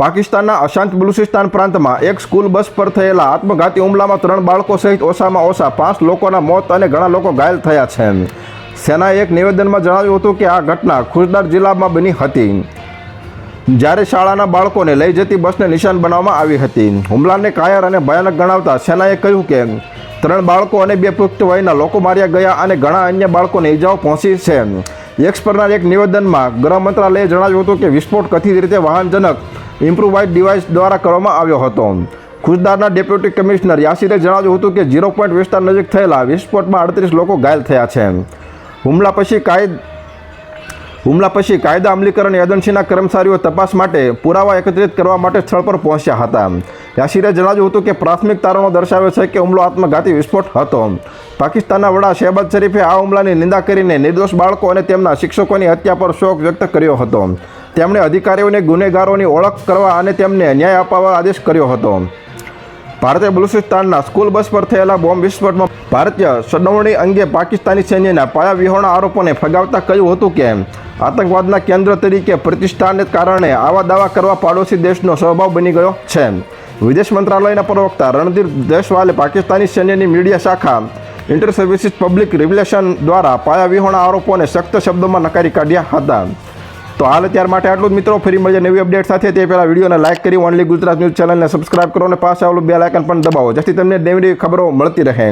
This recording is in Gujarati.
પાકિસ્તાનના અશાંત બલુચિસ્તાન પ્રાંતમાં એક સ્કૂલ બસ પર થયેલા આત્મઘાતી હુમલામાં ત્રણ બાળકો સહિત ઓછામાં ઓછા પાંચ લોકોના મોત અને ઘણા લોકો ઘાયલ થયા છે. સેનાએ એક નિવેદનમાં જણાવ્યું હતું કે આ ઘટના ખુશદાર જિલ્લામાં બની હતી. જ્યારે શાળાના બાળકોને લઈ જતી બસને નિશાન બનાવવામાં આવી હતી. હુમલાને કાયર અને ભયાનક ગણાવતા સેનાએ કહ્યું કે ત્રણ બાળકો અને બે પુખ્ત વયના લોકો માર્યા ગયા અને ઘણા અન્ય બાળકોને ઈજાઓ પહોંચી છે. એક્સ પરના એક નિવેદનમાં ગૃહ મંત્રાલયે જણાવ્યું હતું કે વિસ્ફોટ કથિત રીતે વાહનજનક ઇમ્પ્રુવાઇઝ ડિવાઇસ દ્વારા કરવામાં આવ્યો હતો. ખુશદારના ડેપ્યુટી કમિશનર યાસીરે જણાવ્યું હતું કે ઝીરો પોઈન્ટ વિસ્તાર નજીક થયેલા વિસ્ફોટમાં અડત્રીસ લોકો ઘાયલ થયા છે. હુમલા પછી કાયદ હુમલા પછી કાયદા અમલીકરણ એજન્સીના કર્મચારીઓ તપાસ માટે પુરાવા એકત્રિત કરવા માટે સ્થળ પર પહોંચ્યા હતા. યાસીરે જણાવ્યું હતું કે પ્રાથમિક તારણો દર્શાવે છે કે હુમલો આત્મઘાતી વિસ્ફોટ હતો. પાકિસ્તાનના વડા શહેબાઝ શરીફે આ હુમલાની નિંદા કરીને નિર્દોષ બાળકો અને તેમના શિક્ષકોની હત્યા પર શોક વ્યક્ત કર્યો હતો. તેમણે અધિકારીઓને ગુનેગારોની ઓળખ કરવા અને તેમને ન્યાય અપાવવા આદેશ કર્યો હતો. ભારતે બલુચિસ્તાનના સ્કૂલ બસ પર થયેલા બોમ્બ વિસ્ફોટમાં ભારતીય સંડોવણી અંગે પાકિસ્તાની સૈન્યના પાયાવિહોણા આરોપોને ફગાવતા કહ્યું હતું કે, આતંકવાદના કેન્દ્ર તરીકે પ્રતિષ્ઠાને કારણે આવા દાવા કરવા પાડોશી દેશનો સ્વભાવ બની ગયો છે. વિદેશ મંત્રાલયના પ્રવક્તા રણધીર દેશવાલે પાકિસ્તાની સૈન્યની મીડિયા શાખા ઇન્ટર સર્વિસીસ પબ્લિક રિલેશન દ્વારા પાયાવિહોણા આરોપોને સખ્ત શબ્દોમાં નકારી કાઢ્યા હતા. તો હાલ ત્યાર માટે આટલું જ મિત્રો. ફરી મળીએ નવી અપડેટ સાથે. તે પહેલાં વિડીયોને લાઇક કરી ઓનલી ગુજરાત ન્યૂઝ ચેનલને સબસ્ક્રાઇબ કરો અને પાસે આવેલું બે લાઇકન પણ દબાવો, જેથી તમને નવી નવી ખબરો મળતી રહે.